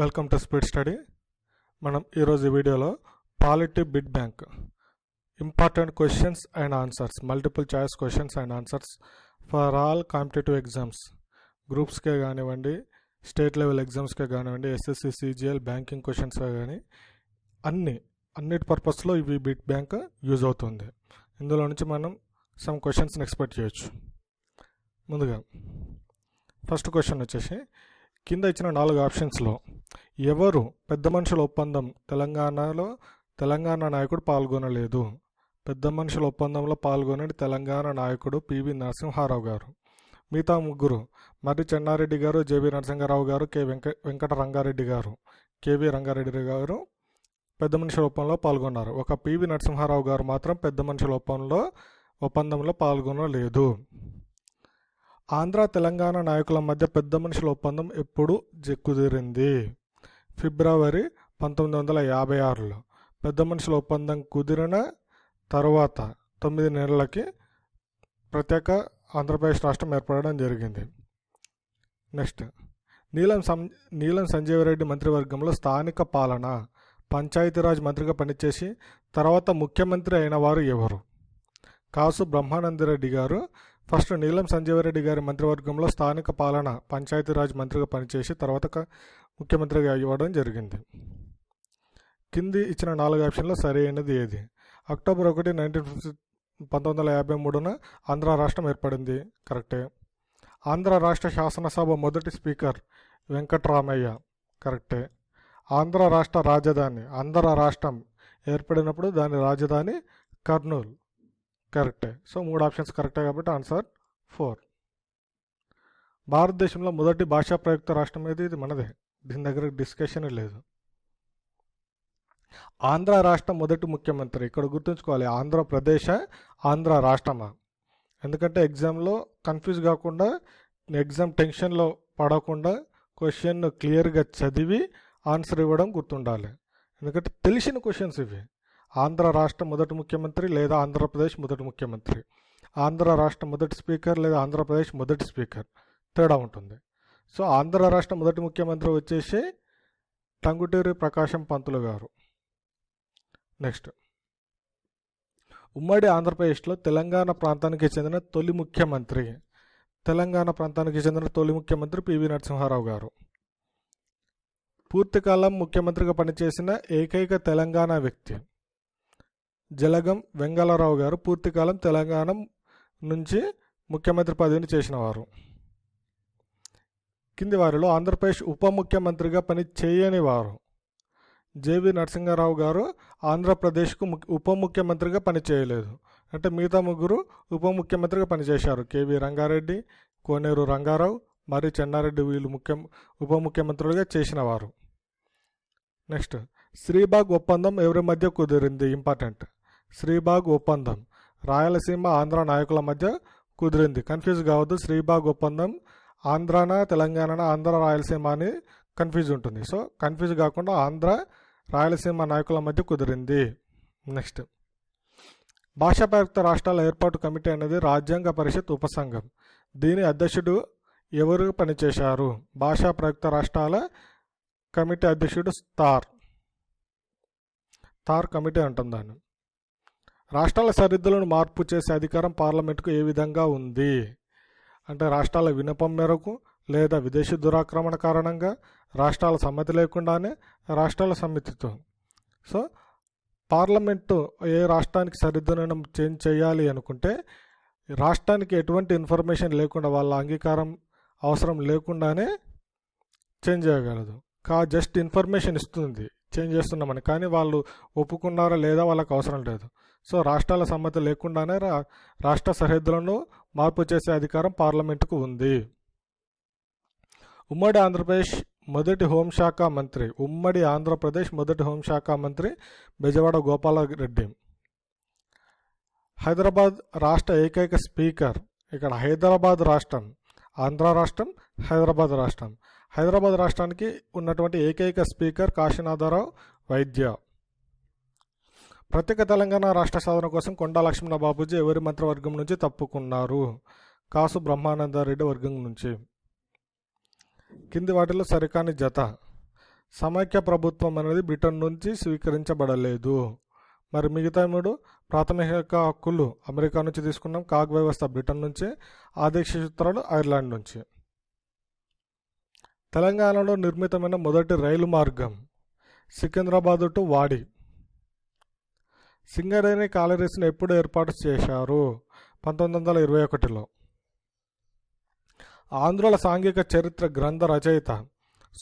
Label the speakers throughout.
Speaker 1: Welcome to speed study మనం ఈరోజు ఈ వీడియోలో polity bit bank important questions and answers multiple choice questions and answers for all competitive exams గ్రూప్స్కే కానివ్వండి state level ఎగ్జామ్స్కే కానివ్వండి SSC CGL banking క్వశ్చన్స్కే కానీ అన్ని అన్నిటి పర్పస్లో ఇవి బిడ్ బ్యాంక్ యూజ్ అవుతుంది. ఇందులో నుంచి మనం సమ్ క్వశ్చన్స్ని ఎక్స్పెక్ట్ చేయొచ్చు. ముందుగా ఫస్ట్ క్వశ్చన్ వచ్చేసి కింద ఇచ్చిన నాలుగు ఆప్షన్స్లో ఎవరు పెద్ద మనుషుల ఒప్పందం తెలంగాణలో తెలంగాణ నాయకుడు పాల్గొనలేదు. పెద్ద మనుషుల ఒప్పందంలో పాల్గొనని తెలంగాణ నాయకుడు పివి నరసింహారావు గారు. మిగతా ముగ్గురు మర్రి చెన్నారెడ్డి గారు జేబి నరసింహారావు గారు కె. వెంక వెంకట రంగారెడ్డి గారు కేవి రంగారెడ్డి గారు పెద్ద మనుషుల ఒప్పందంలో పాల్గొన్నారు. ఒక పివి నరసింహారావు గారు మాత్రం పెద్ద మనుషుల ఒప్పందంలో ఒప్పందంలో పాల్గొనలేదు. ఆంధ్ర తెలంగాణ నాయకుల మధ్య పెద్ద మనుషుల ఒప్పందం ఎప్పుడు జ- కుదిరింది ఫిబ్రవరి పంతొమ్మిది వందల యాభై ఆరులో పెద్ద మనుషుల ఒప్పందం కుదిరిన తరువాత తొమ్మిది నెలలకి ప్రత్యేక ఆంధ్రప్రదేశ్ రాష్ట్రం ఏర్పడడం జరిగింది. నెక్స్ట్ నీలం సం నీలం సంజీవరెడ్డి మంత్రివర్గంలో స్థానిక పాలన పంచాయతీరాజ్ మంత్రిగా పనిచేసి తర్వాత ముఖ్యమంత్రి అయిన వారు ఎవరు? కాసు బ్రహ్మానందరెడ్డి గారు ఫస్ట్ నీలం సంజీవరెడ్డి గారి మంత్రివర్గంలో స్థానిక పాలన పంచాయతీరాజ్ మంత్రిగా పనిచేసి తర్వాత ముఖ్యమంత్రిగా ఇవ్వడం జరిగింది. కింది ఇచ్చిన నాలుగు ఆప్షన్లో సరైనది ఏది? అక్టోబర్ ఒకటి నైన్టీన్ ఫిఫ్టీ పంతొమ్మిది వందల యాభై మూడున ఆంధ్ర రాష్ట్రం ఏర్పడింది. కరెక్టే. ఆంధ్ర రాష్ట్ర శాసనసభ మొదటి స్పీకర్ వెంకట్రామయ్య. కరెక్టే. ఆంధ్ర రాష్ట్ర రాజధాని ఆంధ్ర రాష్ట్రం ఏర్పడినప్పుడు దాని రాజధాని కర్నూలు. కరెక్టే. సో మూడు ఆప్షన్స్ కరెక్టే కాబట్టి ఆన్సర్ ఫోర్. భారతదేశంలో మొదటి భాషా ప్రయుక్త రాష్ట్రం ఏది? ఇది మనదే. దీని దగ్గర డిస్కషన్ లేదు. ఆంధ్ర రాష్ట్ర మొదటి ముఖ్యమంత్రి. ఇక్కడ గుర్తుంచుకోవాలి ఆంధ్రప్రదేశ ఆంధ్ర రాష్ట్రమా? ఎందుకంటే ఎగ్జామ్లో కన్ఫ్యూజ్ కాకుండా ఎగ్జామ్ టెన్షన్లో పడకుండా క్వశ్చన్ క్లియర్గా చదివి ఆన్సర్ ఇవ్వడం గుర్తుండాలి. ఎందుకంటే తెలిసిన క్వశ్చన్స్ ఇవి. ఆంధ్ర రాష్ట్ర మొదటి ముఖ్యమంత్రి లేదా ఆంధ్రప్రదేశ్ మొదటి ముఖ్యమంత్రి. ఆంధ్ర రాష్ట్ర మొదటి స్పీకర్ లేదా ఆంధ్రప్రదేశ్ మొదటి స్పీకర్. తేడా ఉంటుంది. సో ఆంధ్ర రాష్ట్ర మొదటి ముఖ్యమంత్రి వచ్చేసి టంగుటూరి ప్రకాశం పంతులు గారు. నెక్స్ట్. ఉమ్మడి ఆంధ్రప్రదేశ్లో తెలంగాణ ప్రాంతానికి చెందిన తొలి ముఖ్యమంత్రి. తెలంగాణ ప్రాంతానికి చెందిన తొలి ముఖ్యమంత్రి పివి నరసింహారావు గారు. పూర్తికాలం ముఖ్యమంత్రిగా పనిచేసిన ఏకైక తెలంగాణ వ్యక్తి. జలగం వెంగళరావు గారు పూర్తికాలం తెలంగాణ నుంచి ముఖ్యమంత్రి పదవిని చేసినవారు కింది వారిలో ఆంధ్రప్రదేశ్ ఉప ముఖ్యమంత్రిగా పని చేయని వారు. జేవి నరసింహారావు గారు ఆంధ్రప్రదేశ్కు ముఖ్య- ఉప ముఖ్యమంత్రిగా పనిచేయలేదు అంటే మిగతా ముగ్గురు ఉప ముఖ్యమంత్రిగా పనిచేశారు కేవీ రంగారెడ్డి కోనేరు రంగారావు మరి చెన్నారెడ్డి వీళ్ళు ముఖ్య ఉప ముఖ్యమంత్రులుగా చేసిన వారు. నెక్స్ట్ శ్రీబాగ్ ఒప్పందం ఎవరి మధ్య కుదిరింది? ఇంపార్టెంట్. శ్రీబాగ్ ఒప్పందం. రాయలసీమ ఆంధ్ర నాయకుల మధ్య కుదిరింది. కన్ఫ్యూజ్ కావద్దు. శ్రీబాగ్ ఒప్పందం ఆంధ్రాన తెలంగాణ ఆంధ్ర రాయలసీమ అని కన్ఫ్యూజ్ ఉంటుంది. సో కన్ఫ్యూజ్ కాకుండా ఆంధ్ర రాయలసీమ నాయకుల మధ్య కుదిరింది. నెక్స్ట్. భాషా ప్రయుక్త రాష్ట్రాల ఏర్పాటు కమిటీ అనేది రాజ్యాంగ పరిషత్ ఉపసంఘం. దీని అధ్యక్షుడు ఎవరు పనిచేశారు? భాషా ప్రయుక్త రాష్ట్రాల కమిటీ అధ్యక్షుడు తార్ తార్ కమిటీ అంటాం దాన్ని రాష్ట్రాల సరిహద్దులను మార్పు చేసే అధికారం పార్లమెంటుకు ఏ విధంగా ఉంది? అంటే రాష్ట్రాల వినపం మేరకు లేదా విదేశీ దురాక్రమణ కారణంగా రాష్ట్రాల సమ్మతి లేకుండానే రాష్ట్రాల సమితితో సో పార్లమెంటు ఏ రాష్ట్రానికి సరిహద్దులను చేంజ్ చేయాలి అనుకుంటే రాష్ట్రానికి ఎటువంటి ఇన్ఫర్మేషన్ లేకుండా వాళ్ళ అంగీకారం అవసరం లేకుండానే చేంజ్ చేయగలదు. కా జస్ట్ ఇన్ఫర్మేషన్ ఇస్తుంది. చేంజ్ చేస్తున్నామని. కానీ వాళ్ళు ఒప్పుకున్నారా లేదా వాళ్ళకి అవసరం లేదు. సో రాష్ట్రాల సమ్మతి లేకుండానే రా రాష్ట్ర సరిహద్దులను మార్పు చేసే అధికారం పార్లమెంటుకు ఉంది. ఉమ్మడి ఆంధ్రప్రదేశ్ మొదటి హోంశాఖ మంత్రి ఉమ్మడి ఆంధ్రప్రదేశ్ మొదటి హోంశాఖ మంత్రి బెజవాడ గోపాలరెడ్డి. హైదరాబాద్ రాష్ట్ర ఏకైక స్పీకర్ ఇక్కడ హైదరాబాద్ రాష్ట్రం ఆంధ్ర రాష్ట్రం హైదరాబాద్ రాష్ట్రం. హైదరాబాద్ రాష్ట్రానికి ఉన్నటువంటి ఏకైక స్పీకర్ కాశీనాథరావు వైద్య. ప్రత్యేక తెలంగాణ రాష్ట్ర సాధన కోసం కొండా లక్ష్మణ బాబుజీ ఎవరి మంత్రివర్గం నుంచి తప్పుకున్నారు? కాసు బ్రహ్మానందారెడ్డి వర్గం నుంచి. కింది వాటిలో సరికాని జత. సమైక్య ప్రభుత్వం అనేది బ్రిటన్ నుంచి స్వీకరించబడలేదు. మరి మిగతా మూడు ప్రాథమిక హక్కులు అమెరికా నుంచి తీసుకున్నాం. కాగ్ వ్యవస్థ బ్రిటన్ నుంచి ఆదేశ సూత్రాలు ఐర్లాండ్ నుంచి. తెలంగాణలో నిర్మితమైన మొదటి రైలు మార్గం సికింద్రాబాదు టు వాడి. సింగరేణి కాలరీస్ని ఎప్పుడు ఏర్పాటు చేశారు? పంతొమ్మిది వందల ఇరవై ఒకటిలో. ఆంధ్రుల సాంఘిక చరిత్ర గ్రంథ రచయిత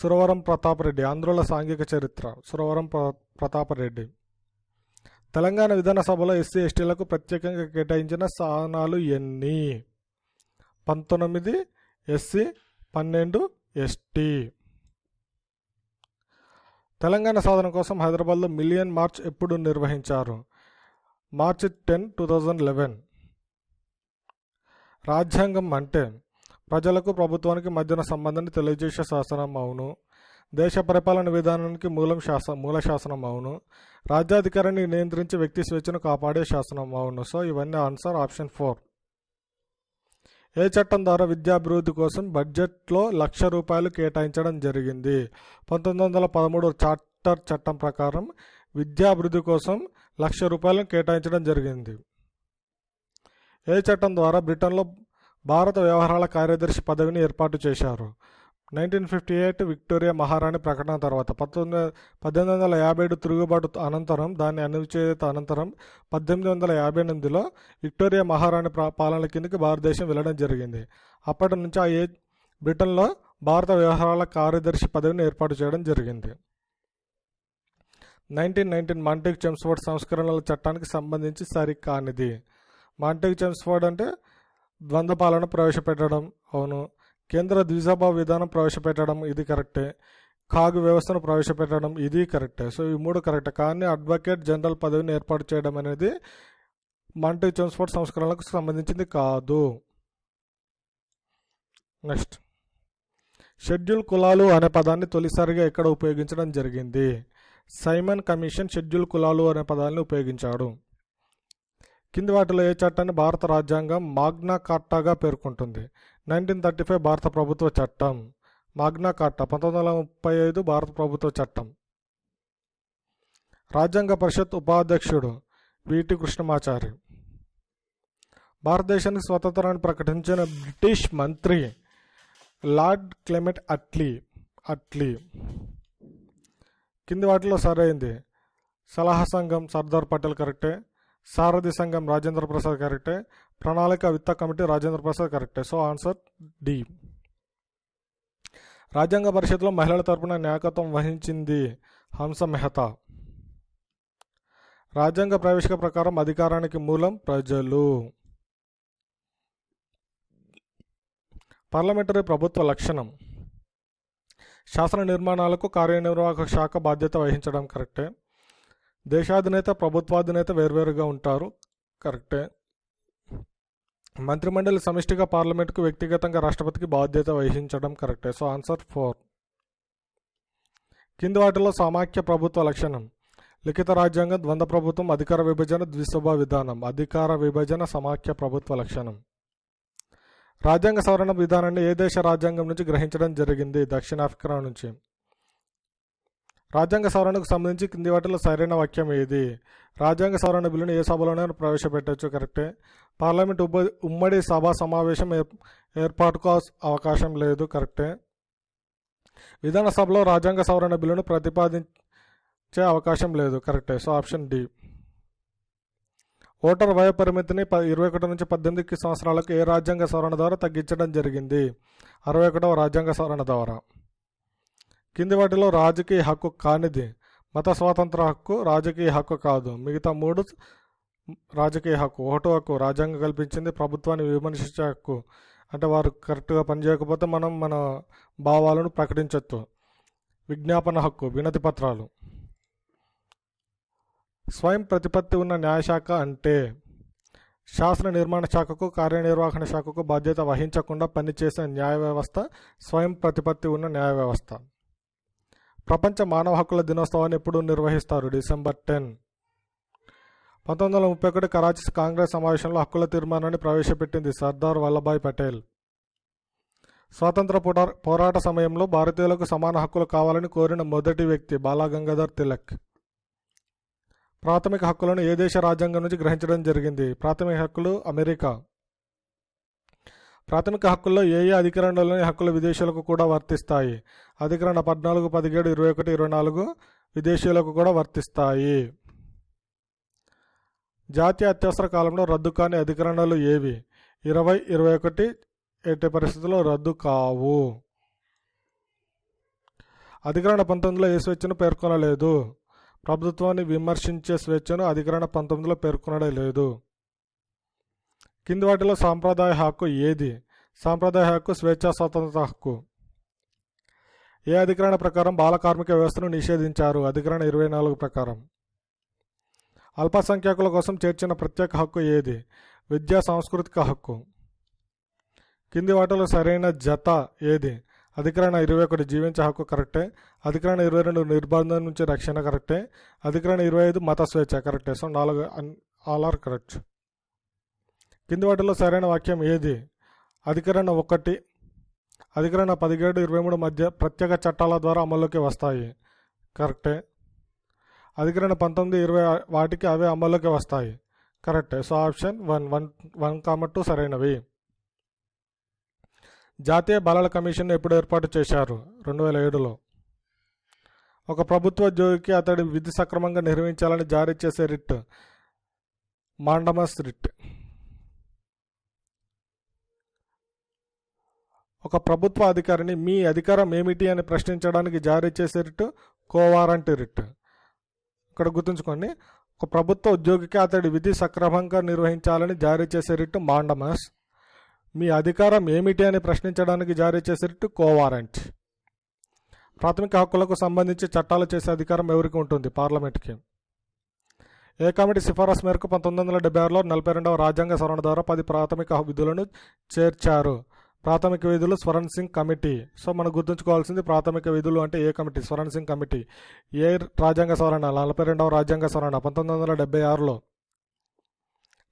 Speaker 1: సురవరం ప్రతాపరెడ్డి ఆంధ్రుల సాంఘిక చరిత్ర సురవరం ప్ర- ప్రతాపరెడ్డి తెలంగాణ విధానసభలో ఎస్సీ ఎస్టీలకు ప్రత్యేకంగా కేటాయించిన స్థానాలు ఎన్ని? పంతొమ్మిది ఎస్సీ పన్నెండు ఎస్టీ. తెలంగాణ సాధన కోసం హైదరాబాద్లో మిలియన్ మార్చ్ ఎప్పుడు నిర్వహించారు? మార్చి టెన్ టూ థౌజండ్ లెవెన్. రాజ్యాంగం అంటే ప్రజలకు ప్రభుత్వానికి మధ్యన సంబంధాన్ని తెలియజేసే శాసనం అవును. దేశ పరిపాలన విధానానికి మూలం శాస మూల శాసనం అవును. రాజ్యాధికారాన్ని నియంత్రించి వ్యక్తి స్వేచ్ఛను కాపాడే శాసనం అవును. సో ఇవన్నీ ఆన్సర్ ఆప్షన్ ఫోర్. ఏ చట్టం ద్వారా విద్యాభివృద్ధి కోసం బడ్జెట్లో లక్ష రూపాయలు కేటాయించడం జరిగింది? పంతొమ్మిది వందల పదమూడు చార్టర్ చట్టం ప్రకారం విద్యాభివృద్ధి కోసం లక్ష రూపాయలను కేటాయించడం జరిగింది. ఏ చట్టం ద్వారా బ్రిటన్లో భారత వ్యవహారాల కార్యదర్శి పదవిని ఏర్పాటు చేశారు? నైన్టీన్ ఫిఫ్టీ ఎయిట్ విక్టోరియా మహారాణి ప్రకటన తర్వాత పంతొమ్మిది పద్దెనిమిది వందల యాభై ఏడు తిరుగుబాటు అనంతరం దాని అనుచేత అనంతరం పద్దెనిమిది వందల యాభై ఎనిమిదిలో విక్టోరియా మహారాణి పాలన కిందకి భారతదేశం వెళ్ళడం జరిగింది. అప్పటి నుంచి ఆ ఏ బ్రిటన్లో భారత వ్యవహారాల కార్యదర్శి పదవిని ఏర్పాటు చేయడం జరిగింది. నైన్టీన్ నైన్టీన్ మాంటెక్ చెమ్స్ఫోర్డ్ సంస్కరణల చట్టానికి సంబంధించి సరికానిది. మాంటెక్ చెమ్స్ఫోర్డ్ అంటే ద్వంద్వ పాలన ప్రవేశపెట్టడం. అవును. కేంద్ర ద్విసభ విధానం ప్రవేశపెట్టడం ఇది కరెక్టే. కాగు వ్యవస్థను ప్రవేశపెట్టడం ఇది కరెక్టే. సో ఈ మూడు కరెక్టే. కానీ అడ్వకేట్ జనరల్ పదవిని ఏర్పాటు చేయడం అనేది మాంటెక్ చెమ్స్ఫోర్డ్ సంస్కరణలకు సంబంధించింది కాదు. నెక్స్ట్. షెడ్యూల్ కులాలు అనే పదాన్ని తొలిసారిగా ఇక్కడ ఉపయోగించడం జరిగింది? సైమన్ కమిషన్ షెడ్యూల్ కులాలు అనే పదాన్ని ఉపయోగించాడు. కింది వాటిలో ఏ చట్టాన్ని భారత రాజ్యాంగం మాగ్నా కార్టాగా పేర్కొంటుంది. నైన్టీన్ థర్టీ ఫైవ్ భారత ప్రభుత్వ చట్టం. మాగ్నా కార్టా పంతొమ్మిది వందల ముప్పై ఐదు భారత ప్రభుత్వ చట్టం. రాజ్యాంగ పరిషత్ ఉపాధ్యక్షుడు విటి కృష్ణమాచారి. భారతదేశానికి స్వతంత్రాన్ని ప్రకటించిన బ్రిటిష్ మంత్రి లార్డ్ క్లెమెట్ అట్లీ అట్లీ. కింది వాటిలో సరైంది. సలహా సంఘం సర్దార్ పటేల్ కరెక్టే. సారథి సంఘం రాజేంద్ర ప్రసాద్ కరెక్టే. ప్రణాళిక విత్త కమిటీ రాజేంద్ర ప్రసాద్ కరెక్టే. So answer D. రాజ్యాంగ పరిషత్లో మహిళల తరపున నాయకత్వం వహించింది హంస మెహతా. రాజ్యాంగ ప్రవేశిక ప్రకారం అధికారానికి మూలం ప్రజలు. పార్లమెంటరీ ప్రభుత్వ లక్షణం. శాసన నిర్మాణాలకు కార్యనిర్వాహక శాఖ బాధ్యత వహించడం కరెక్టే. దేశాధినేత ప్రభుత్వాధినేత వేర్వేరుగా ఉంటారు. కరెక్టే. మంత్రిమండలి సమిష్టిగా పార్లమెంటుకు వ్యక్తిగతంగా రాష్ట్రపతికి బాధ్యత వహించడం కరెక్టే. So answer four. కింది వాటిలో సమాఖ్య ప్రభుత్వ లక్షణం. లిఖిత రాజ్యాంగం ద్వంద్వ ప్రభుత్వం అధికార విభజన ద్విసభ విధానం. అధికార విభజన సమాఖ్య ప్రభుత్వ లక్షణం. రాజ్యాంగ సవరణ విధానాన్ని ఏ దేశ రాజ్యాంగం నుంచి గ్రహించడం జరిగింది? దక్షిణాఫ్రికా నుంచి. రాజ్యాంగ సవరణకు సంబంధించి కింది వాటిలో సరైన వాక్యం ఏది? రాజ్యాంగ సవరణ బిల్లును ఏ సభలోనైనా ప్రవేశపెట్టవచ్చు కరెక్టే. పార్లమెంట్ ఉప ఉమ్మడి సభా సమావేశం ఏర్- ఏర్పాటుకు అవకాశం లేదు కరెక్టే. విధానసభలో రాజ్యాంగ సవరణ బిల్లును ప్రతిపాదించే అవకాశం లేదు కరెక్టే. So option D. ఓటర్ వయ పరిమితిని ప ఇరవై ఒకటి నుంచి పద్దెనిమిది సంవత్సరాలకు ఏ రాజ్యాంగ సవరణ ద్వారా తగ్గించడం జరిగింది? అరవై ఒకటవ రాజ్యాంగ సవరణ ద్వారా. కింది వాటిలో రాజకీయ హక్కు కానిది. మత స్వాతంత్ర హక్కు రాజకీయ హక్కు కాదు. మిగతా మూడు రాజకీయ హక్కు. ఓటు హక్కు రాజ్యాంగం కల్పించింది ప్రభుత్వాన్ని విమర్శించే హక్కు. అంటే వారు కరెక్ట్గా పనిచేయకపోతే మనం మన భావాలను ప్రకటించవచ్చు విజ్ఞాపన హక్కు వినతి పత్రాలు. స్వయం ప్రతిపత్తి ఉన్న న్యాయశాఖ అంటే శాసన నిర్మాణ శాఖకు కార్యనిర్వహణ శాఖకు బాధ్యత వహించకుండా పనిచేసే న్యాయ వ్యవస్థ స్వయం ప్రతిపత్తి ఉన్న న్యాయ వ్యవస్థ. ప్రపంచ మానవ హక్కుల దినోత్సవాన్ని ఎప్పుడు నిర్వహిస్తారు? December ten. పంతొమ్మిది వందల ముప్పై ఒకటి కరాచీ కాంగ్రెస్ సమావేశంలో హక్కుల తీర్మానాన్ని ప్రవేశపెట్టింది సర్దార్ వల్లభాయ్ పటేల్. స్వాతంత్ర పోరాట సమయంలో భారతీయులకు సమాన హక్కులు కావాలని కోరిన మొదటి వ్యక్తి బాలగంగాధర్ తిలక్. ప్రాథమిక హక్కులను ఏ దేశ రాజ్యాంగం నుంచి గ్రహించడం జరిగింది? ప్రాథమిక హక్కులు అమెరికా. ప్రాథమిక హక్కుల్లో ఏ ఏ అధికరణలోని హక్కులు విదేశీయులకు కూడా వర్తిస్తాయి? అధికరణ పద్నాలుగు పదిహేడు ఇరవై ఒకటి ఇరవై నాలుగు విదేశీయులకు కూడా వర్తిస్తాయి. జాతీయ అత్యవసర కాలంలో రద్దు కాని అధికరణలు ఏవి? ఇరవై ఇరవై ఒకటి ఎట్టి పరిస్థితుల్లో రద్దు కావు. అధికరణ పంతొమ్మిదిలో ఏ స్వేచ్ఛను పేర్కొనలేదు. ప్రభుత్వాన్ని విమర్శించే స్వేచ్ఛను అధికరణ పంతొమ్మిదిలో పేర్కొనడం లేదు. కింది వాటిలో సాంప్రదాయ హక్కు ఏది? సాంప్రదాయ హక్కు స్వేచ్ఛా స్వతంత్ర హక్కు. ఏ అధికరణ ప్రకారం బాల కార్మిక వ్యవస్థను నిషేధించారు? అధికరణ ఇరవై నాలుగు ప్రకారం. అల్పసంఖ్యాకుల కోసం చేర్చిన ప్రత్యేక హక్కు ఏది? విద్యా సాంస్కృతిక హక్కు. కింది వాటిలో సరైన జత ఏది? అధికరణ ఇరవై ఒకటి జీవించే హక్కు కరెక్టే. అధికరణ ఇరవై రెండు నిర్బంధం నుంచి రక్షణ కరెక్టే. అధికరణ ఇరవై ఐదు మత స్వేచ్ఛ కరెక్టే. సో నాలుగు ఆల్ ఆర్ కరెక్ట్. కింది వాటిలో సరైన వాక్యం ఏది? అధికరణ ఒకటి అధికరణ పదిహేడు ఇరవై మూడు మధ్య ప్రత్యేక చట్టాల ద్వారా అమల్లోకి వస్తాయి. కరెక్టే. అధికరణ పంతొమ్మిది ఇరవై వాటికి అవే అమల్లోకి వస్తాయి. కరెక్టే. So option one one one comma two సరైనవి. జాతీయ బాలల కమిషన్ ఎప్పుడు ఏర్పాటు చేశారు రెండు వేల ఏడులో. ఒక ప్రభుత్వ ఉద్యోగికి అతడి విధి సక్రమంగా నిర్వహించాలని జారీ చేసే రిట్ మాండమస్ రిట్. ఒక ప్రభుత్వ అధికారిని మీ అధికారం ఏమిటి అని ప్రశ్నించడానికి జారీ చేసే రిట్ కోవారంటీ రిట్. ఇక్కడ గుర్తుంచుకోండి ఒక ప్రభుత్వ ఉద్యోగికి అతడి విధి సక్రమంగా నిర్వహించాలని జారీ చేసే రిట్ మాండమస్. మీ అధికారం ఏమిటి అని ప్రశ్నించడానికి జారీ చేసేటట్టు కోవారెంట్. ప్రాథమిక హక్కులకు సంబంధించి చట్టాలు చేసే అధికారం ఎవరికి ఉంటుంది? పార్లమెంట్కి. ఏ కమిటీ సిఫారసు మేరకు పంతొమ్మిది వందల డెబ్బై ఆరులో నలభై రెండవ రాజ్యాంగ సవరణ ద్వారా పది ప్రాథమిక విధులను చేర్చారు. ప్రాథమిక విధులు స్వరణ్ సింగ్ కమిటీ. సో మనం గుర్తుంచుకోవాల్సింది ప్రాథమిక విధులు అంటే ఏ కమిటీ? స్వరణ్ సింగ్ కమిటీ. ఏ రాజ్యాంగ సవరణ? నలభై రెండవ రాజ్యాంగ సవరణ పంతొమ్మిది వందల డెబ్బై ఆరులో.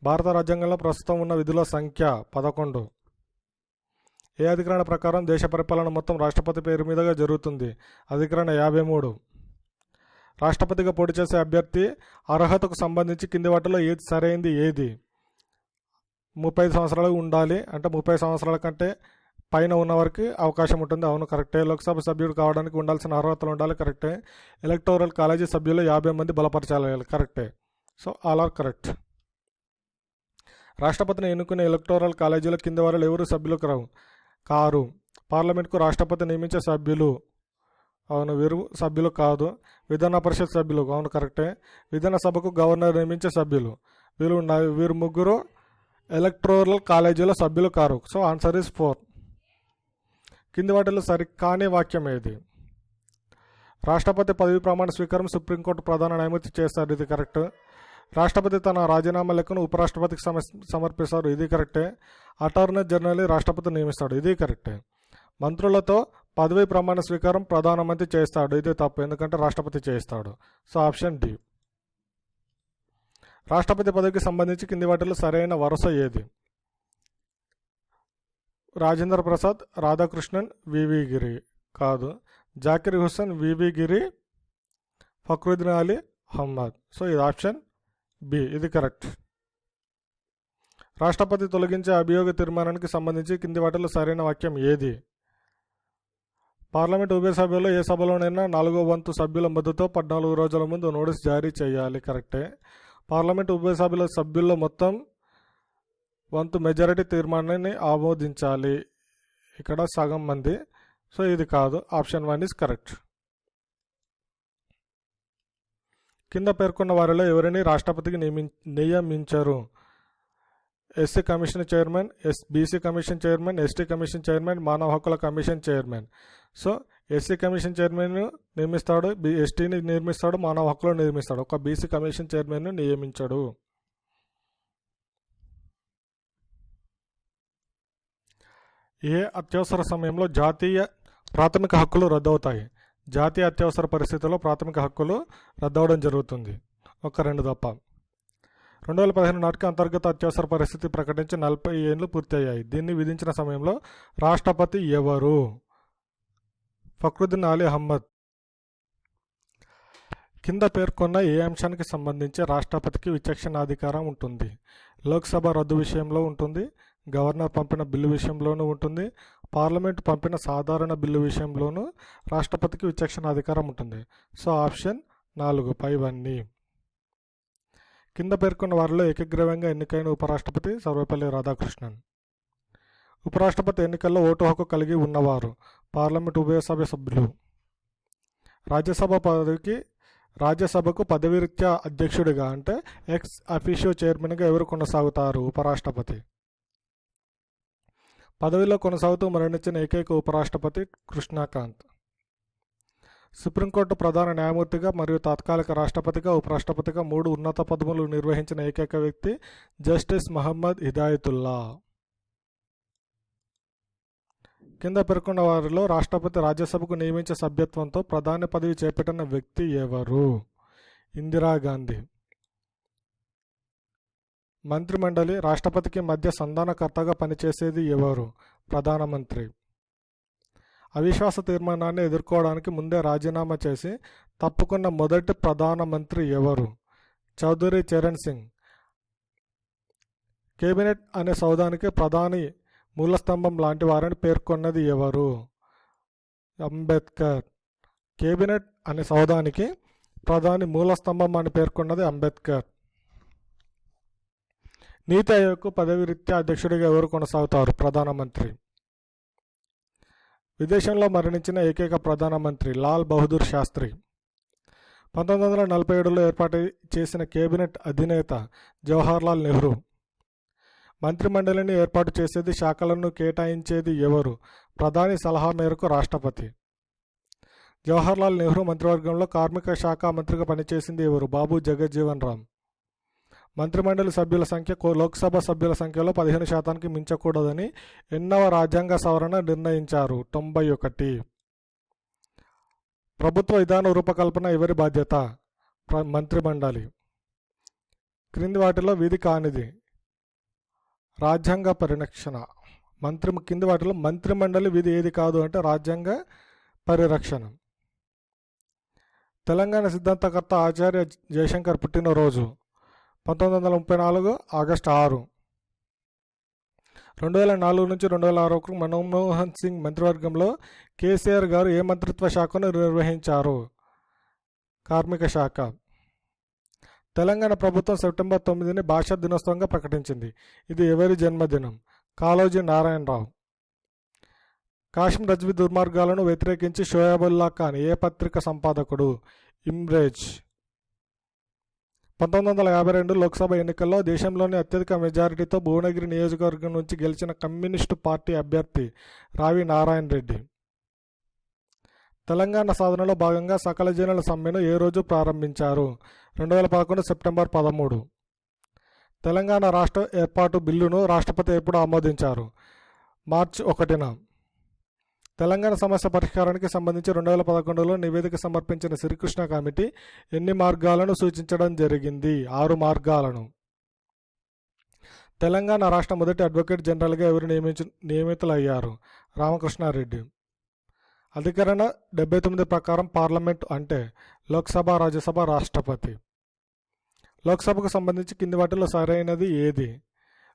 Speaker 1: భారత రాజ్యాంగంలో ప్రస్తుతం ఉన్న విధుల సంఖ్య పదకొండు. ఏ అధికరణ ప్రకారం దేశ పరిపాలన మొత్తం రాష్ట్రపతి పేరు మీదుగా జరుగుతుంది? అధికరణ యాభై మూడు. రాష్ట్రపతిగా పోటీ చేసే అభ్యర్థి అర్హతకు సంబంధించి కింది వాటిలో ఏది సరైంది ఏది? ముప్పై సంవత్సరాలు ఉండాలి అంటే ముప్పై సంవత్సరాల కంటే పైన ఉన్న వారికి అవకాశం ఉంటుంది. అవును కరెక్టే. లోక్సభ సభ్యుడు కావడానికి ఉండాల్సిన అర్హతలు ఉండాలి కరెక్టే. ఎలక్టోరల్ కాలేజీ సభ్యులు యాభై మంది బలపరచాలి కరెక్టే. So all are correct. రాష్ట్రపతిని ఎన్నుకునే ఎలక్టోరల్ కాలేజీలో కింద వారు ఎవరు సభ్యులు కావు కారు. పార్లమెంట్కు రాష్ట్రపతి నియమించే సభ్యులు. అవును వీరు సభ్యులు కాదు. విధాన పరిషత్ సభ్యులు. అవును కరెక్టే. విధాన సభకు గవర్నర్ నియమించే సభ్యులు. వీరు వీరు ముగ్గురు ఎలక్టోరల్ కాలేజీలో సభ్యులు car. So answer is four. కింది వాటిలో సరి కాని వాక్యం ఏది? రాష్ట్రపతి పదవి ప్రమాణ స్వీకారం సుప్రీంకోర్టు ప్రధాన న్యాయమూర్తి చేస్తారు ఇది కరెక్ట్. రాష్ట్రపతి తన రాజీనామా లెక్కను ఉపరాష్ట్రపతికి సమర్పిస్తారు. ఇది కరెక్టే. అటార్నీ జనరల్ రాష్ట్రపతి నియమిస్తాడు. ఇది కరెక్టే. మంత్రులతో పదవి ప్రమాణ స్వీకారం ప్రధానమంత్రి చేస్తాడు. ఇది తప్పు. ఎందుకంటే రాష్ట్రపతి చేస్తాడు సో ఆప్షన్ డి. రాష్ట్రపతి పదవికి సంబంధించి కింది వాటిలో సరైన వరుస ఏది? రాజేంద్ర ప్రసాద్ రాధాకృష్ణన్ వివి గిరి. కాదు. జాకిర్ హుస్సేన్ వివి గిరి ఫక్రుద్దీన్ అలీ అహ్మద్ సో ఇది ఆప్షన్ బి. ఇది కరెక్ట్. రాష్ట్రపతి తొలగించే అభియోగ తీర్మానానికి సంబంధించి కింది వాటిలో సరైన వాక్యం ఏది? పార్లమెంట్ ఉభయ సభ్యుల్లో ఏ సభలోనైనా నాలుగో వంతు సభ్యుల మద్దతుతో పద్నాలుగు రోజుల ముందు నోటీస్ జారీ చేయాలి. కరెక్టే. పార్లమెంట్ ఉభయ సభ్యుల సభ్యుల్లో మొత్తం వంతు మెజారిటీ తీర్మానాన్ని ఆమోదించాలి. ఇక్కడ సగం మంది. సో ఇది కాదు. Option one is correct. కింద పేర్కొన్న వారిలో ఎవరిని రాష్ట్రపతికి నియమి నియమించరు? SC commission chairman S BC commission chairman ST commission chairman మానవ హక్కుల commission chairman. So SC commission chairman నియమిస్తాడు B ఎస్టీని నిర్మిస్తాడు మానవ హక్కులు నిర్మిస్తాడు. ఒక బీసీ కమిషన్ చైర్మన్ను నియమించడు. ఏ అత్యవసర సమయంలో జాతీయ ప్రాథమిక హక్కులు రద్దవుతాయి? జాతీయ అత్యవసర పరిస్థితుల్లో ప్రాథమిక హక్కులు రద్దవడం జరుగుతుంది. ఒక రెండు తప్ప. రెండు వేల పదిహేను నాటికి అంతర్గత అత్యవసర పరిస్థితి ప్రకటించి నలభై ఏళ్ళు పూర్తయ్యాయి. దీన్ని విధించిన సమయంలో రాష్ట్రపతి ఎవరు? ఫక్రుద్దీన్ అలీ అహ్మద్. కింద పేర్కొన్న ఏ అంశానికి సంబంధించి రాష్ట్రపతికి విచక్షణాధికారం ఉంటుంది? లోక్సభ రద్దు విషయంలో ఉంటుంది. గవర్నర్ పంపిన బిల్లు విషయంలోనూ ఉంటుంది. పార్లమెంట్ పంపిన సాధారణ బిల్లు విషయంలోనూ రాష్ట్రపతికి విచక్షణాధికారం ఉంటుంది. సో ఆప్షన్ నాలుగు పైవన్నీ కింద పేర్కొన్న వారిలో ఏకగ్రీవంగా ఎన్నికైన ఉపరాష్ట్రపతి సర్వేపల్లి రాధాకృష్ణన్. ఉపరాష్ట్రపతి ఎన్నికల్లో ఓటు హక్కు కలిగి ఉన్నవారు పార్లమెంట్ ఉభయ సభ సభ్యులు. రాజ్యసభ పదవికి రాజ్యసభకు పదవిరీత్యా అధ్యక్షుడిగా అంటే ఎక్స్ అఫీషియో చైర్మన్గా ఎవరు కొనసాగుతారు? ఉపరాష్ట్రపతి. పదవిలో కొనసాగుతూ మరణించిన ఏకైక ఉపరాష్ట్రపతి కృష్ణాకాంత్. సుప్రీంకోర్టు ప్రధాన న్యాయమూర్తిగా మరియు తాత్కాలిక రాష్ట్రపతిగా ఉపరాష్ట్రపతిగా మూడు ఉన్నత పదవులు నిర్వహించిన ఏకైక వ్యక్తి జస్టిస్ మహమ్మద్ హిదాయతుల్లా. కింద పేర్కొన్న వారిలో రాష్ట్రపతి రాజ్యసభకు నియమించే సభ్యత్వంతో ప్రధాని పదవి చేపట్టిన వ్యక్తి ఎవరు? ఇందిరాగాంధీ. మంత్రిమండలి రాష్ట్రపతికి మధ్య సంధానకర్తగా పనిచేసేది ఎవరు? ప్రధానమంత్రి. అవిశ్వాస తీర్మానాన్ని ఎదుర్కోవడానికి ముందే రాజీనామా చేసి తప్పుకున్న మొదటి ప్రధానమంత్రి ఎవరు? చౌదరి చరణ్ సింగ్. కేబినెట్ అనే సౌదానికి ప్రధాని మూలస్తంభం లాంటి వారిని పేర్కొన్నది ఎవరు? అంబేద్కర్. కేబినెట్ అనే సౌదానికి ప్రధాని మూలస్తంభం అని పేర్కొన్నది అంబేద్కర్. నీతి ఆయోగ్కు పదవి రీత్యా అధ్యక్షుడిగా ఎవరు కొనసాగుతారు? ప్రధానమంత్రి. విదేశంలో మరణించిన ఏకైక ప్రధానమంత్రి లాల్ బహదూర్ శాస్త్రి. పంతొమ్మిది వందల నలభై ఏడులో ఏర్పాటు చేసిన కేబినెట్ అధినేత జవహర్లాల్ నెహ్రూ. మంత్రిమండలిని ఏర్పాటు చేసేది శాఖలను కేటాయించేది ఎవరు? ప్రధాని సలహా మేరకు రాష్ట్రపతి. జవహర్లాల్ నెహ్రూ మంత్రివర్గంలో కార్మిక శాఖ మంత్రిగా పనిచేసింది ఎవరు? బాబు జగజ్జీవన్ రామ్. మంత్రిమండలి సభ్యుల సంఖ్య కో- లోక్సభ సభ్యుల సంఖ్యలో పదిహేను శాతానికి మించకూడదని ఎన్నవ రాజ్యాంగ సవరణ నిర్ణయించారు. తొంభై ఒకటి. ప్రభుత్వ విధాన రూపకల్పన ఎవరి బాధ్యత? ప్ర- మంత్రిమండలి. క్రింది వాటిలో విధి కానిది. రాజ్యాంగ పరిరక్షణ. మంత్రి కింది వాటిలో మంత్రిమండలి విధి ఏది కాదు అంటే రాజ్యాంగ పరిరక్షణ. తెలంగాణ సిద్ధాంతకర్త ఆచార్య జయశంకర్ పుట్టినరోజు. పంతొమ్మిది వందల ముప్పై నాలుగు ఆగస్టు ఆరు. రెండు వేల నాలుగు నుంచి రెండు వేల ఆరు వరకు మన్మోహన్ సింగ్ మంత్రివర్గంలో కేసీఆర్ గారు ఏ మంత్రిత్వ శాఖను నిర్వహించారు? కార్మిక శాఖ. తెలంగాణ ప్రభుత్వం సెప్టెంబర్ తొమ్మిదిని భాషా దినోత్సవంగా ప్రకటించింది. ఇది ఎవరి జన్మదినం? కాళోజీ నారాయణరావు. కాశ్మీర్ రజ్వి దుర్మార్గాలను వ్యతిరేకించి షోయాబుల్లా ఖాన్ ఏ పత్రిక సంపాదకుడు? ఇమ్రేజ్. పంతొమ్మిది వందల యాభై రెండు లోక్సభ ఎన్నికల్లో దేశంలోని అత్యధిక మెజారిటీతో భువనగిరి నియోజకవర్గం నుంచి గెలిచిన కమ్యూనిస్టు పార్టీ అభ్యర్థి రావి నారాయణ రెడ్డి. తెలంగాణ సాధనలో భాగంగా సకల జనుల సమ్మెను ఏ రోజు ప్రారంభించారు? రెండు వేల పదకొండు సెప్టెంబర్ పదమూడు. తెలంగాణ రాష్ట్ర ఏర్పాటు బిల్లును రాష్ట్రపతి ఎప్పుడు ఆమోదించారు? మార్చి ఒకటిన. తెలంగాణ సమస్య పరిష్కారానికి సంబంధించి రెండు వేల పదకొండులో నివేదిక సమర్పించిన శ్రీకృష్ణ కమిటీ ఎన్ని మార్గాలను సూచించడం జరిగింది? ఆరు మార్గాలను. తెలంగాణ రాష్ట్ర మొదటి అడ్వకేట్ జనరల్గా ఎవరు నియమించు నియమితులయ్యారు? రామకృష్ణారెడ్డి. అధికరణ డెబ్బై తొమ్మిది ప్రకారం పార్లమెంట్ అంటే లోక్సభ రాజ్యసభ రాష్ట్రపతి. లోక్సభకు సంబంధించి కింది వాటిలో సరైనది ఏది?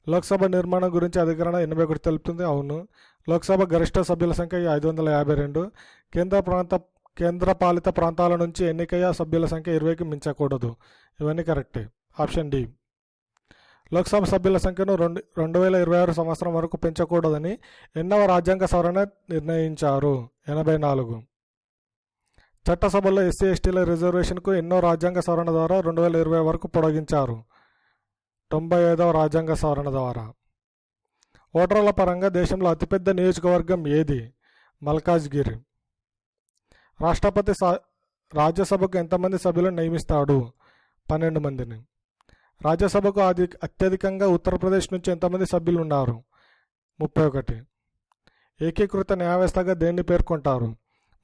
Speaker 1: లోక్సభ నిర్మాణం గురించి అధికరణ ఎనభై ఒకటి తెలుపుతుంది. అవును. లోక్సభ గరిష్ట సభ్యుల సంఖ్య ఐదు వందల యాభై రెండు. కేంద్ర ప్రాంత కేంద్ర పాలిత ప్రాంతాల నుంచి ఎన్నికయ్య సభ్యుల సంఖ్య ఇరవైకి మించకూడదు. ఇవన్నీ కరెక్టే. Option D. లోక్సభ సభ్యుల సంఖ్యను రెండు రెండు వేల ఇరవై ఆరు సంవత్సరం వరకు పెంచకూడదని ఎన్నవ రాజ్యాంగ సవరణ నిర్ణయించారు. ఎనభై నాలుగు. చట్టసభలో ఎస్సీ ఎస్టీల రిజర్వేషన్కు ఎన్నో రాజ్యాంగ సవరణ ద్వారా రెండు వేల ఇరవై వరకు పొడిగించారు. తొంభై ఐదవ రాజ్యాంగ సవరణ ద్వారా. ఓటర్ల పరంగా దేశంలో అతిపెద్ద నియోజకవర్గం ఏది? మల్కాజ్గిరి. రాష్ట్రపతి సా రాజ్యసభకు ఎంతమంది సభ్యులను నియమిస్తాడు? పన్నెండు మందిని. రాజ్యసభకు అధి అత్యధికంగా ఉత్తరప్రదేశ్ నుంచి ఎంతమంది సభ్యులు ఉన్నారు? ముప్పై ఒకటి ఏకీకృత న్యాయవ్యవస్థగా దేన్ని పేర్కొంటారు?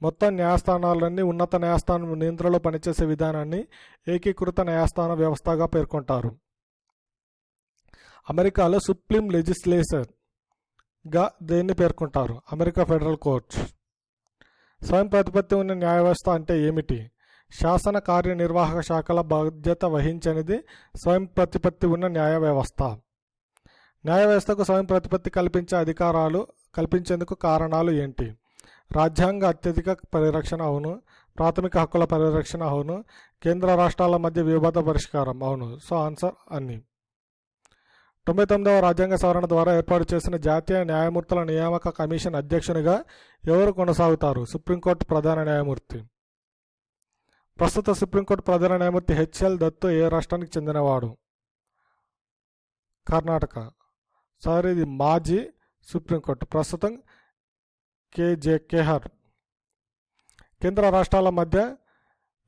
Speaker 1: మొత్తం న్యాయస్థానాలన్నీ ఉన్నత న్యాయస్థానం నియంత్రణలో పనిచేసే విధానాన్ని ఏకీకృత న్యాయస్థాన వ్యవస్థగా పేర్కొంటారు. అమెరికాలో సుప్రీం లెజిస్లేచర్గా దేన్ని పేర్కొంటారు? America federal court. స్వయం ప్రతిపత్తి ఉన్న న్యాయ వ్యవస్థ అంటే ఏమిటి? శాసన కార్యనిర్వాహక శాఖల బాధ్యత వహించనిది స్వయం ప్రతిపత్తి ఉన్న న్యాయ వ్యవస్థ న్యాయ వ్యవస్థకు స్వయం ప్రతిపత్తి కల్పించే అధికారాలు కల్పించేందుకు కారణాలు ఏంటి? రాజ్యాంగ అత్యధిక పరిరక్షణ అవును ప్రాథమిక హక్కుల పరిరక్షణ అవును కేంద్ర రాష్ట్రాల మధ్య వివాద పరిష్కారం అవును. సో ఆన్సర్ అన్నీ. తొంభై తొమ్మిదవ రాజ్యాంగ సవరణ ద్వారా ఏర్పాటు చేసిన జాతీయ న్యాయమూర్తుల నియామక కమిషన్ అధ్యక్షునిగా ఎవరు కొనసాగుతారు? సుప్రీంకోర్టు ప్రధాన న్యాయమూర్తి. ప్రస్తుత సుప్రీంకోర్టు ప్రధాన న్యాయమూర్తి హెచ్ఎల్ దత్తు ఏ రాష్ట్రానికి చెందినవాడు? కర్ణాటక. సార్ ఇది మాజీ సుప్రీంకోర్టు. ప్రస్తుతం కేజే కేహర్. కేంద్ర రాష్ట్రాల మధ్య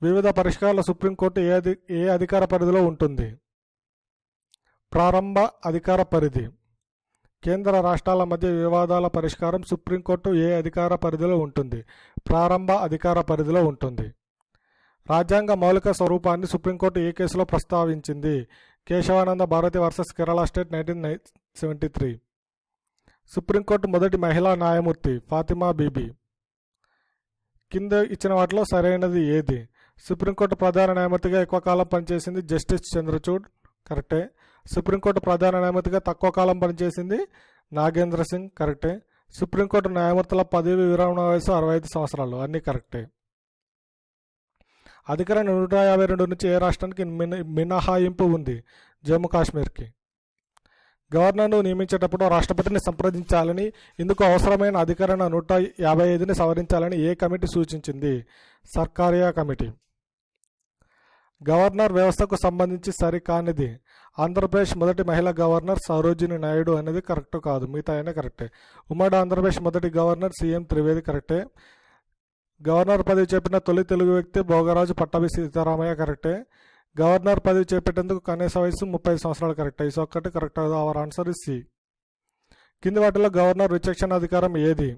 Speaker 1: వివిధ పరిష్కారాల సుప్రీంకోర్టు ఏ అధి ఏ అధికార పరిధిలో ఉంటుంది? ప్రారంభ అధికార పరిధి. కేంద్ర రాష్ట్రాల మధ్య వివాదాల పరిష్కారం సుప్రీంకోర్టు ఏ అధికార పరిధిలో ఉంటుంది? ప్రారంభ అధికార పరిధిలో ఉంటుంది. రాజ్యాంగ మౌలిక స్వరూపాన్ని సుప్రీంకోర్టు ఏ కేసులో ప్రస్తావించింది? Kesavananda Bharati versus Kerala state nineteen seventy three. Supreme court మొదటి మహిళా న్యాయమూర్తి ఫాతిమా బీబీ. కింద ఇచ్చిన వాటిలో సరైనది ఏది? సుప్రీంకోర్టు ప్రధాన న్యాయమూర్తిగా ఎక్కువ కాలం పనిచేసింది జస్టిస్ చంద్రచూడ్. కరెక్టే. సుప్రీంకోర్టు ప్రధాన న్యాయమూర్తిగా తక్కువ కాలం పనిచేసింది నాగేంద్ర సింగ్ కరెక్టే. సుప్రీంకోర్టు న్యాయమూర్తుల పదవి విరమణ వయసు అరవై ఐదు సంవత్సరాలు అన్నీ కరెక్టే. అధికారం నూట యాభై రెండు నుంచి ఏ రాష్ట్రానికి మిన మినహాయింపు ఉంది? జమ్మూ కాశ్మీర్కి. గవర్నర్ను నియమించేటప్పుడు రాష్ట్రపతిని సంప్రదించాలని ఇందుకు అవసరమైన అధికరణ నూట యాభై ఐదుని సవరించాలని ఏ కమిటీ సూచించింది? సర్కారియా కమిటీ. గవర్నర్ వ్యవస్థకు సంబంధించి సరికానిది ఆంధ్రప్రదేశ్ మొదటి మహిళా గవర్నర్ సరోజిని నాయుడు అనేది కరెక్ట్ కాదు. మిగతా అయినా కరెక్టే. ఉమ్మడి ఆంధ్రప్రదేశ్ మొదటి గవర్నర్ సీఎం త్రివేది కరెక్టే. గవర్నర్ పదవి చేపట్టిన తొలి తెలుగు వ్యక్తి భోగరాజు పట్టాభి సీతారామయ్య కరెక్టే. గవర్నర్ పదవి చేపట్టేందుకు కనీస వయసు ముప్పై సంవత్సరాలు కరెక్ట్. ఇది ఒక్కటి correct our answer is C. కింది వాటిలో గవర్నర్ విచక్షణ అధికారం ఏది?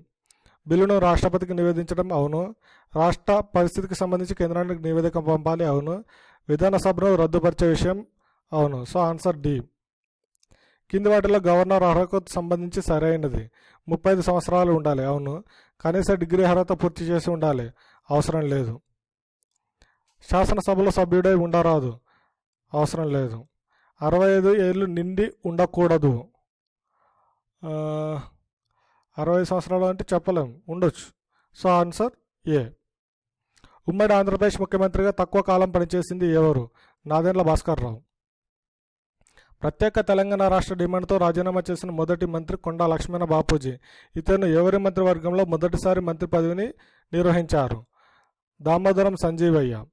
Speaker 1: బిల్లును రాష్ట్రపతికి నివేదించడం అవును. రాష్ట్ర పరిస్థితికి సంబంధించి కేంద్రానికి నివేదిక పంపాలి అవును. విధానసభను రద్దుపరిచే విషయం అవును. So answer D. కింది వాటిలో గవర్నర్ అర్హతకు సంబంధించి సరైనది. ముప్పై ఐదు సంవత్సరాలు ఉండాలి. అవును. కనీస డిగ్రీ అర్హత పూర్తి చేసి ఉండాలి. అవసరం లేదు. శాసనసభలో సభ్యుడై ఉండరాదు. అవసరం లేదు. అరవై ఐదు ఏళ్ళు నిండి ఉండకూడదు. అరవై అరవై సంవత్సరాలు అంటే చెప్పలేం. ఉండొచ్చు. So answer A. ఉమ్మడి ఆంధ్రప్రదేశ్ ముఖ్యమంత్రిగా తక్కువ కాలం పనిచేసింది ఎవరు? నాదెండ్ల భాస్కర్ రావు ప్రత్యేక తెలంగాణ రాష్ట్ర డిమాండ్తో రాజీనామా చేసిన మొదటి మంత్రి కొండా లక్ష్మణ బాపూజీ. ఇతను ఎవరి మంత్రివర్గంలో మొదటిసారి మంత్రి పదవిని నిర్వహించారు? దామోదరం సంజీవయ్య.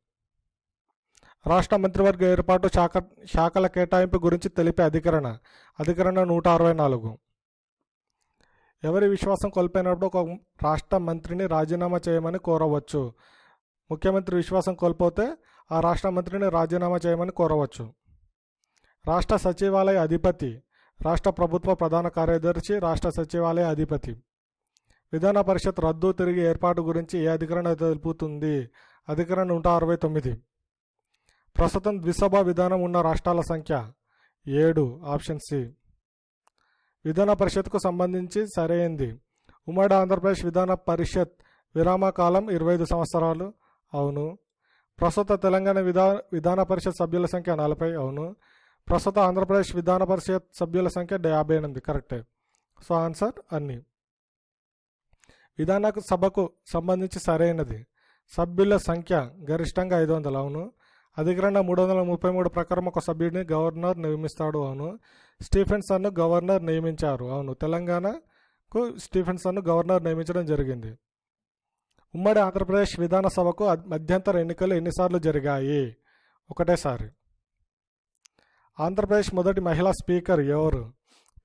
Speaker 1: రాష్ట్ర మంత్రివర్గ ఏర్పాటు శాఖ శాఖల కేటాయింపు గురించి తెలిపే అధికరణ. అధికరణ నూట అరవై నాలుగు. ఎవరి విశ్వాసం కోల్పోయినప్పుడు ఒక రాష్ట్ర మంత్రిని రాజీనామా చేయమని కోరవచ్చు. ముఖ్యమంత్రి విశ్వాసం కోల్పోతే ఆ రాష్ట్ర మంత్రిని రాజీనామా చేయమని కోరవచ్చు. రాష్ట్ర సచివాలయ అధిపతి రాష్ట్ర ప్రభుత్వ ప్రధాన కార్యదర్శి రాష్ట్ర సచివాలయ అధిపతి. విధాన పరిషత్ రద్దు తిరిగి ఏర్పాటు గురించి ఏ అధికరణ తెలుపుతుంది? అధికరణ నూట అరవై తొమ్మిది. ప్రస్తుతం ద్విసభ విధానం ఉన్న రాష్ట్రాల సంఖ్య ఏడు ఆప్షన్ సి. విధాన పరిషత్కు సంబంధించి సరైంది. ఉమ్మడి ఆంధ్రప్రదేశ్ విధాన పరిషత్ విరామకాలం ఇరవై ఐదు సంవత్సరాలు. అవును. ప్రస్తుత తెలంగాణ విధా విధాన పరిషత్ సభ్యుల సంఖ్య నలభై. అవును. ప్రస్తుత ఆంధ్రప్రదేశ్ విధాన పరిషత్ సభ్యుల సంఖ్య యాభై ఎనిమిది. కరెక్టే. సో ఆన్సర్ అన్ని. విధాన సభకు సంబంధించి సరైనది. సభ్యుల సంఖ్య గరిష్టంగా ఐదు వందలు. అవును. అధికరణ మూడు వందల ముప్పై మూడు ప్రకారం ఒక సభ్యుడిని గవర్నర్ నియమిస్తాడు. అవును. స్టీఫెన్సన్ను గవర్నర్ నియమించారు. అవును. తెలంగాణకు స్టీఫెన్సన్ను గవర్నర్ నియమించడం జరిగింది. ఉమ్మడి ఆంధ్రప్రదేశ్ విధానసభకు మధ్యంతర ఎన్నికలు ఎన్నిసార్లు జరిగాయి? ఒకటేసారి. ఆంధ్రప్రదేశ్ మొదటి మహిళా స్పీకర్ ఎవరు?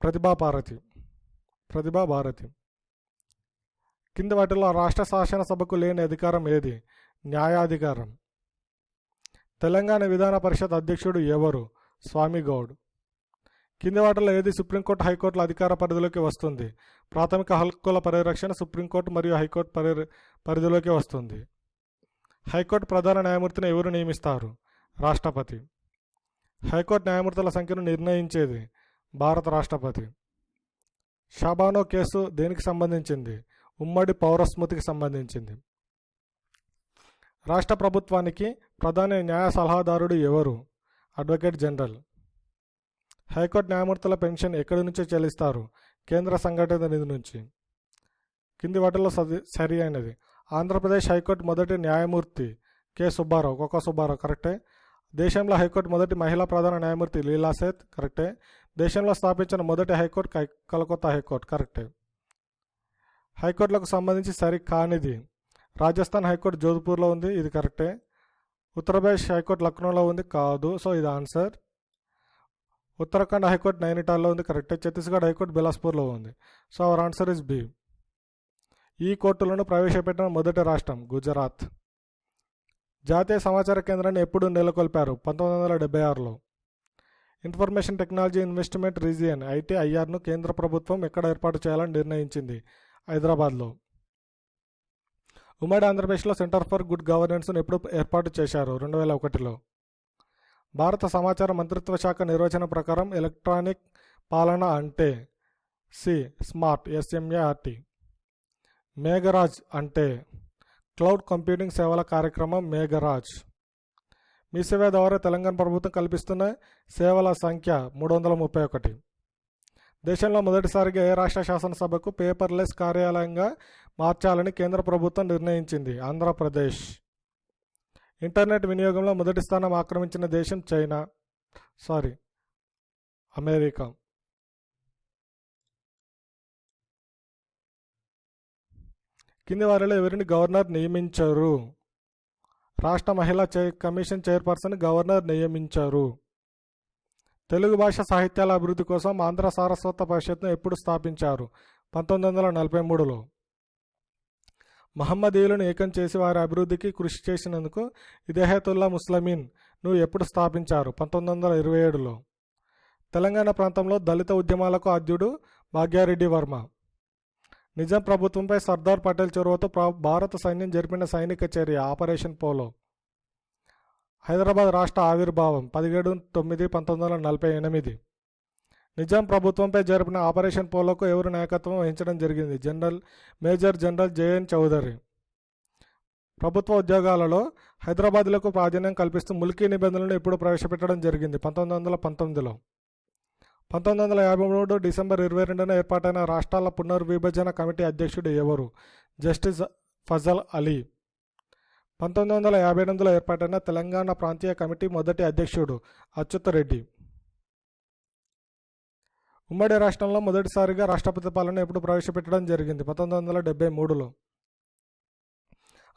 Speaker 1: ప్రతిభా భారతి. ప్రతిభా భారతి. కింది వాటిలో రాష్ట్ర శాసనసభకు లేని అధికారం ఏది? న్యాయాధికారం. తెలంగాణ విధాన పరిషత్ అధ్యక్షుడు ఎవరు? స్వామి గౌడ్. కింది వాటిలో ఏది సుప్రీంకోర్టు హైకోర్టుల అధికార పరిధిలోకి వస్తుంది? ప్రాథమిక హక్కుల పరిరక్షణ సుప్రీంకోర్టు మరియు హైకోర్టు పరి పరిధిలోకి వస్తుంది. హైకోర్టు ప్రధాన న్యాయమూర్తిని ఎవరు నియమిస్తారు? రాష్ట్రపతి. హైకోర్టు న్యాయమూర్తుల సంఖ్యను నిర్ణయించేది భారత రాష్ట్రపతి. షాబానో కేసు దేనికి సంబంధించింది? ఉమ్మడి పౌరస్మృతికి సంబంధించింది. రాష్ట్ర ప్రభుత్వానికి ప్రధాన న్యాయ సలహాదారుడు ఎవరు? Advocate general. హైకోర్టు న్యాయమూర్తుల పెన్షన్ ఎక్కడి నుంచి చెల్లిస్తారు? కేంద్ర సంఘటన నిధి నుంచి. కింది వాటిలో సరి అయినది. ఆంధ్రప్రదేశ్ హైకోర్టు మొదటి న్యాయమూర్తి కె సుబ్బారావు కొక్క సుబ్బారావు కరెక్టే? దేశంలో హైకోర్టు మొదటి మహిళా ప్రధాన న్యాయమూర్తి లీలా సేత్ కరెక్టే. దేశంలో స్థాపించిన మొదటి హైకోర్టు కలకత్తా హైకోర్టు కరెక్టే. హైకోర్టులకు సంబంధించి సరి కానిది. రాజస్థాన్ హైకోర్టు జోధ్పూర్లో ఉంది ఇది కరెక్టే. ఉత్తరప్రదేశ్ హైకోర్టు లక్నోలో ఉంది కాదు. సో ఇది ఆన్సర్. ఉత్తరాఖండ్ హైకోర్టు నైనిటాల్లో ఉంది కరెక్టే. ఛత్తీస్గఢ్ హైకోర్టు బిలాస్పూర్లో ఉంది. So our answer is B. ఈ కోర్టులను ప్రవేశపెట్టిన మొదటి రాష్ట్రం గుజరాత్. జాతీయ సమాచార కేంద్రాన్ని ఎప్పుడు నెలకొల్పారు. పంతొమ్మిది వందల డెబ్బై ఆరులో. ఇన్ఫర్మేషన్ టెక్నాలజీ ఇన్వెస్ట్మెంట్ రీజియన్ ఐటీఐఆర్ను కేంద్ర ప్రభుత్వం ఎక్కడ ఏర్పాటు చేయాలని నిర్ణయించింది. హైదరాబాద్లో. ఉమ్మడి ఆంధ్రప్రదేశ్లో సెంటర్ ఫర్ గుడ్ గవర్నెన్స్ను ఎప్పుడు ఏర్పాటు చేశారు. రెండు వేల ఒకటిలో. భారత సమాచార మంత్రిత్వ శాఖ నిర్వచన ప్రకారం ఎలక్ట్రానిక్ పాలన అంటే సి స్మార్ట్ ఎస్ఎంఏఆర్టీ. మేఘరాజ్ అంటే క్లౌడ్ కంప్యూటింగ్ సేవల కార్యక్రమం మేఘరాజ్. మీ సేవ ద్వారా తెలంగాణ ప్రభుత్వం కల్పిస్తున్న సేవల సంఖ్య మూడు వందల ముప్పై ఒకటి దేశంలో మొదటిసారిగా ఏ రాష్ట్ర శాసనసభకు పేపర్లెస్ కార్యాలయంగా మార్చాలని కేంద్ర ప్రభుత్వం నిర్ణయించింది ఆంధ్రప్రదేశ్. ఇంటర్నెట్ వినియోగంలో మొదటి స్థానం ఆక్రమించిన దేశం చైనా. Sorry America. కింది వారిలో ఎవరిని గవర్నర్ నియమించారు? రాష్ట్ర మహిళా చై కమిషన్ చైర్పర్సన్ గవర్నర్ నియమించారు. తెలుగు భాష సాహిత్యాల అభివృద్ధి కోసం ఆంధ్ర సారస్వత పరిషత్ను ఎప్పుడు స్థాపించారు? పంతొమ్మిది వందల నలభై మూడులో. మహమ్మదీయులను ఏకం చేసి వారి అభివృద్ధికి కృషి చేసినందుకు ఇదేహతుల్లా ముస్లమీన్ను ఎప్పుడు స్థాపించారు? పంతొమ్మిది వందల ఇరవై ఏడులో. తెలంగాణ ప్రాంతంలో దళిత ఉద్యమాలకు ఆద్యుడు భాగ్యారెడ్డి వర్మ. నిజాం ప్రభుత్వంపై సర్దార్ పటేల్ చొరవతో భారత సైన్యం జరిపిన సైనిక చర్య ఆపరేషన్ పోలో. హైదరాబాద్ రాష్ట్ర ఆవిర్భావం పదిహేడు తొమ్మిది పంతొమ్మిది వందల నలభై ఎనిమిది. నిజాం ప్రభుత్వంపై జరిపిన ఆపరేషన్ పోలోకు ఎవరు నాయకత్వం వహించడం జరిగింది? General major general JN Chaudhary. ప్రభుత్వ ఉద్యోగాలలో హైదరాబాద్లకు ప్రాధాన్యం కల్పిస్తూ ముల్కీ నిబంధనలను ఇప్పుడు ప్రవేశపెట్టడం జరిగింది పంతొమ్మిది వందల పంతొమ్మిదిలో. పంతొమ్మిది వందల యాభై మూడు డిసెంబర్ ఇరవై రెండున ఏర్పాటైన రాష్ట్రాల పునర్విభజన కమిటీ అధ్యక్షుడు ఎవరు? జస్టిస్ ఫజల్ అలీ. పంతొమ్మిది వందల యాభై ఎనిమిదిలో ఏర్పాటైన తెలంగాణ ప్రాంతీయ కమిటీ మొదటి అధ్యక్షుడు అచ్యుతరెడ్డి ఉమ్మడి రాష్ట్రంలో మొదటిసారిగా రాష్ట్రపతి పాలన ఎప్పుడు ప్రవేశపెట్టడం జరిగింది? పంతొమ్మిది వందల డెబ్బై మూడులో.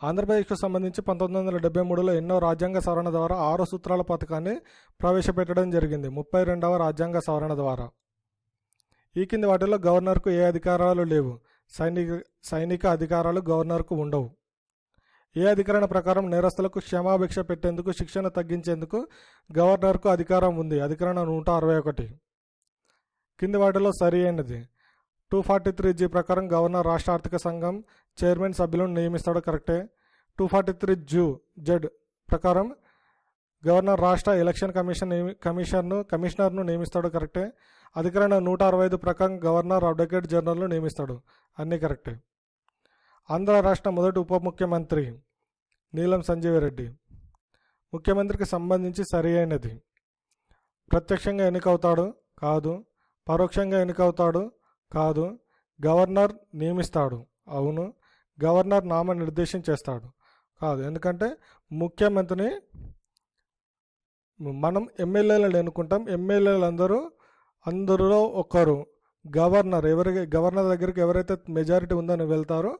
Speaker 1: ఆంధ్రప్రదేశ్కు సంబంధించి పంతొమ్మిది వందల డెబ్బై మూడులో ఎన్నో రాజ్యాంగ సవరణ ద్వారా ఆరు సూత్రాల పథకాన్ని ప్రవేశపెట్టడం జరిగింది. ముప్పై రెండవ రాజ్యాంగ సవరణ ద్వారా. ఈ కింది వాటిలో గవర్నర్కు ఏ అధికారాలు లేవు. సైనిక సైనిక అధికారాలు గవర్నర్కు ఉండవు. ఏ అధికరణ ప్రకారం నేరస్తులకు క్షమాభిక్ష పెట్టేందుకు శిక్షణ తగ్గించేందుకు గవర్నర్కు అధికారం ఉంది. అధికరణ నూట అరవై ఒకటి. కింది వాటిలో సరి అయినది. టూ ఫార్టీ త్రీ జీ ప్రకారం గవర్నర్ రాష్ట్ర ఆర్థిక సంఘం చైర్మన్ సభ్యులను నియమిస్తాడు కరెక్టే. టూ ఫార్టీ త్రీ జూ జడ్ ప్రకారం గవర్నర్ రాష్ట్ర ఎలక్షన్ కమిషన్ నియమి కమిషన్ను కమిషనర్ను నియమిస్తాడు కరెక్టే. అధికరణ నూట అరవై ఐదు ప్రకారం గవర్నర్ అడ్వకేట్ జనరల్ను నియమిస్తాడు. అన్నీ కరెక్టే. ఆంధ్ర రాష్ట్ర మొదటి ఉప ముఖ్యమంత్రి నీలం సంజీవ్ రెడ్డి ముఖ్యమంత్రికి సంబంధించి సరి అయినది. ప్రత్యక్షంగా ఎన్నికవుతాడు? కాదు. పరోక్షంగా ఎన్నికవుతాడు? కాదు. గవర్నర్ నియమిస్తాడు. అవును. గవర్నర్ నామనిర్దేశం చేస్తాడు. కాదు ఎందుకంటే ముఖ్యమంత్రిని మనం ఎమ్మెల్యేలను ఎన్నుకుంటాం. ఎమ్మెల్యేలు అందరూ అందరిలో ఒకరు గవర్నర్. ఎవరి గవర్నర్ దగ్గరికి ఎవరైతే మెజారిటీ ఉందని వెళ్తారో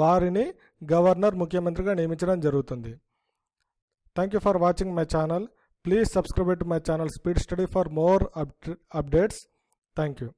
Speaker 1: వారిని గవర్నర్ ముఖ్యమంత్రిగా నియమించడం జరుగుతుంది. Thank you for watching my channel please subscribe to my channel speed study for more updates thank you